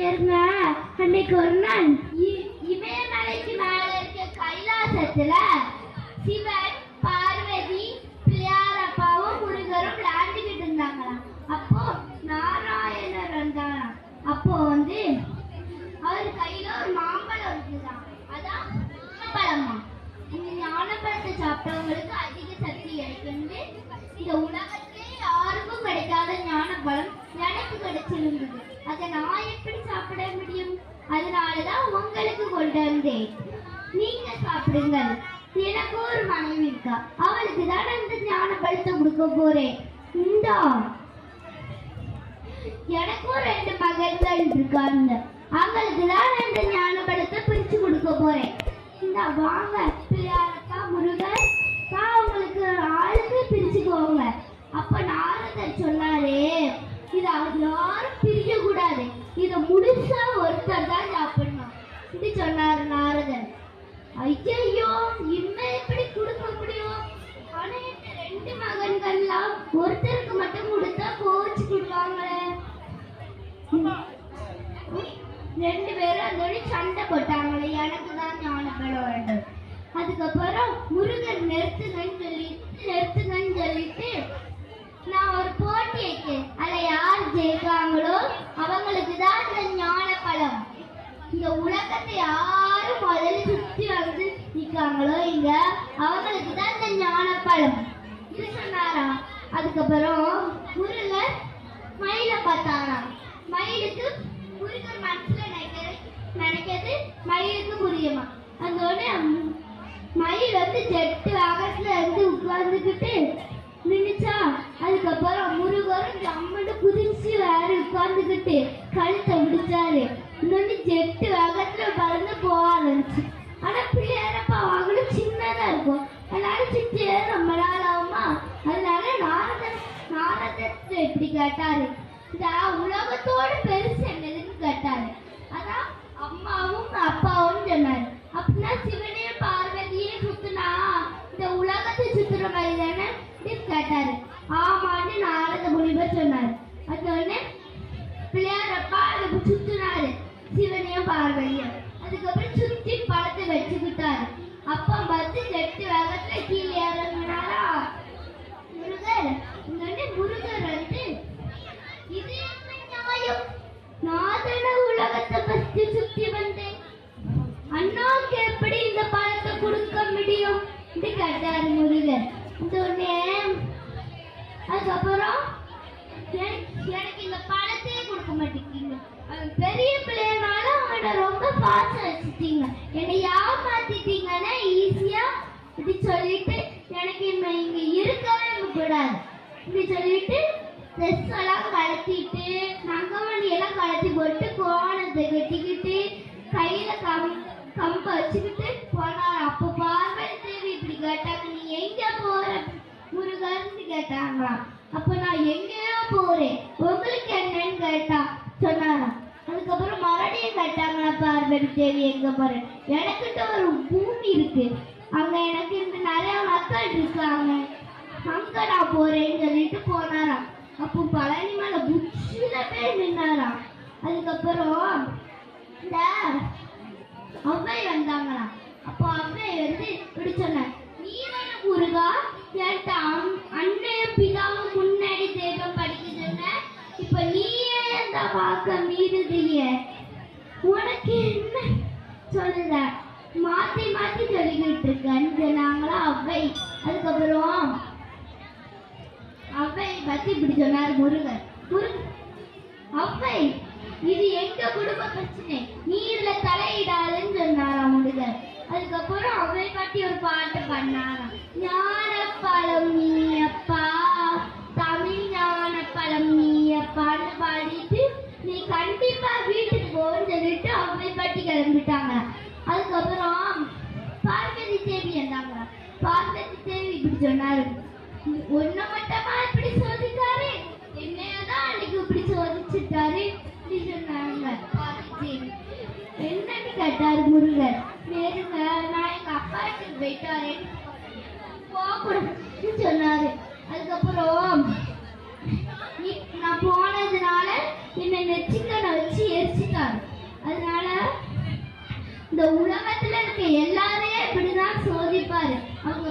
ஏறுங்க. அன்னைக்கு ஒரு நாள் இமயமலைக்கு மேல இருக்க கைலாசத்துல சிவன் பார்வதி பிள்ளையாரப்பாவும் முருகரும் விளையாண்டுக்கிட்டு இருந்தாங்களாம் அப்போ நாராயணர் வந்தாராம் அப்போ வந்து அவர் கையில ஒரு மாம்பழம் இருக்குதான் அதான் ஞானப்பழமா இந்த ஞானப்பழத்தை சாப்பிட்டவங்களுக்கு அதிக சக்தி கிடைக்குன்னு இந்த உலகத்திலே யாருக்கும் கிடைக்காத ஞானப்பழம் எனக்கு கிடைச்சிருந்தது அதை நான் எப்படி சாப்பிட முடியும்? அதனாலதான் உங்களுக்கு கொண்டு வந்தேன் நீங்க சாப்பிடுங்க எனக்கு ஒரு மனைவி இருக்கா. அவளுக்கு தான் இந்த ஞானப்பழத்தை கொடுக்க போறேன். இந்தா. எனக்கும் ரெண்டு மகள்கள் இருக்காங்க. அவங்களுக்கு தான் ரெண்டு ஞானப்பழத்தை பிரிச்சு கொடுக்க போறேன். இந்த வாங்க. பிள்ளையாரக்கா முருகன்? நான் உங்களுக்கு ஆளுக்கு பிரிச்சுக்கோங்க அப்ப நாரதர் சொன்னாரே இது அவர் யாரும் பிரிக்க கூடாது இத முழுசா ஒருத்தர் தான் சாப்பிடணும் இது சொன்னாரு நாரதர் ஐயோ இன்னும் எப்படி கொடுக்க முடியும் ஆனா இந்த ரெண்டு மகன்கள்லாம் ஒருத்தருக்கு மட்டும் கொடுத்தா கோச்சு கொடுப்பாங்களே ரெண்டு பேரும் அதோட சண்டை போட்டாங்களே எனக்கு தான் ஞானப்பழம் வேண்டும் அதுக்கப்புறம் முருகன் நிறுத்துங்கன்னு சொல்லி நிறுத்துங்கன்னு சொல்லிட்டு நான் ஒரு போட்டி வைக்கேன். அதுல யார் ஜெயிக்காங்களோ அவங்களுக்கு தான் இந்த ஞானப்பழம் இந்த உலகத்தை யாரும் முதல்ல சுத்தி வந்து நிற்காங்களோ இங்க அவங்களுக்கு தான் இந்த ஞானப்பழம் இது சொன்னாரா அதுக்கப்புறம் முருகன் மயிலை பார்த்தாராம். மயிலுக்கு முருகன் மனசுல நினைக்கிறது நினைக்கிறது மயிலுக்கு புரியுமா? அதோட வந்து ஜெட்டு வாகத்துல இருந்து உட்கார்ந்துக்கிட்டு நின்னுச்சா? அதுக்கப்புறம் முருகரும் ஜம்முன்னு குதிச்சு வேற உட்கார்ந்துக்கிட்டு கழுத்தை முடிச்சாரு. இன்னொன்று ஜெட்டு வேகத்துல பறந்து போக ஆரம்பிச்சு. ஆனா பிள்ளையாரப்பா வாங்கலும் சின்னதா இருக்கும். அதனால சுத்தி ரொம்ப நாள் ஆகுமா? அதனால நாரத நாரதத்தை எப்படி கேட்டாரு. இந்த உலகத்தோட பெருசு என்னதுன்னு கேட்டாரு. அதான் அம்மாவும் அப்பாவும் சொன்னாரு. அப்படின்னா சிவனே சிவனையும் அதுக்கப்புறம் சுத்தி படத்தை வச்சுக்கிட்டாரு அப்பா பார்த்து கெட்டு வேகத்துல கீழே இறங்கினாரா? முருகர் இங்க வந்து முருகர் வந்து இது என்ன நியாயம்? நாதன உலகத்தை பத்தி சுத்தி வந்தேன். அண்ணாவுக்கு எப்படி இந்த பழத்தை கொடுக்க முடியும்? என்று கேட்டாரு முருகர். இந்த உடனே அதுக்கப்புறம் எனக்கு இந்த பழத்தையே கொடுக்க மாட்டேங்கிறீங்க. பெரிய பிள்ளைய அவனை ரொம்ப பாசம் வச்சுட்டீங்க. என்னை ஏமாத்திட்டீங்கன்னா ஈஸியா இப்படி சொல்லிட்டு எனக்கு இனிமே இங்க இருக்கவே கூடாது இப்படி சொல்லிட்டு ட்ரெஸ் எல்லாம் கலத்திட்டு நங்கமணி எல்லாம் கலத்தி போட்டு கோணத்தை கட்டிக்கிட்டு கையில கம் கம்ப வச்சுக்கிட்டு போனார். அப்போ பார்வதி தேவி இப்படி கேட்டாங்க நீ எங்க போற? முருகன்னு கேட்டாங்களாம். அப்ப நான் எங்கேயோ போறேன். உங்களுக்கு என்னன்னு கேட்டா சொன்னாராம். கேட்டாங்களா தேவி எங்க பாரு? எனக்கிட்ட ஒரு பூமி இருக்கு. அங்க எனக்கு இருந்து நிறைய மக்கள் இருக்காங்க. அங்க நான் போறேன்னு சொல்லிட்டு போனாராம். அப்போ பழனி மேல புச்சில பேர் நின்னாராம். அதுக்கப்புறம் இந்த அவ்வை வந்தாங்களாம். அப்போ அவ்வை வந்து இப்படி சொன்ன நீ தானே முருகா என்கிட்ட உனக்கு என்ன சொல்லுத மாத்தி மாத்தி சொல்லிக்கிட்டு இருக்கன்னு நாங்களா அவ்வை. அதுக்கப்புறம் அவ்வை பத்தி இப்படி சொன்னார் முருகன். முருகன் அவ்வை இது எங்க குடும்ப பிரச்சனை? நீர்ல தலையிடாதுன்னு சொன்னாராம் முருகன். அதுக்கப்புறம் அவை பாட்டி ஒரு பாட்டு பண்ணாராம். கிளம்பிட்டாங்க அதுக்கப்புறம் பார்வதி தேவி இருந்தாங்க பார்வதி தேவி இப்படி சொன்னாரு. ஒன்ன மட்டமா இப்படி சோதிக்காரு? என்னையதான் அன்னைக்கு இப்படி சோதிச்சுட்டாரு இப்படி சொன்னாங்க பார்வதி தேவி. என்னன்னு கேட்டாரு முருகர். நேருங்க நான் எங்க அப்பா வீட்டுக்கு போயிட்டாரு. வரேன் போகக்கூடாதுன்னு சொன்னாரு. அதுக்கப்புறம் நீ- நான் போனதுனால என்னை நெச்சு இந்த உலகத்துல இருக்க எல்லாரையும் இப்படிதான் சோதிப்பாரு. அவங்க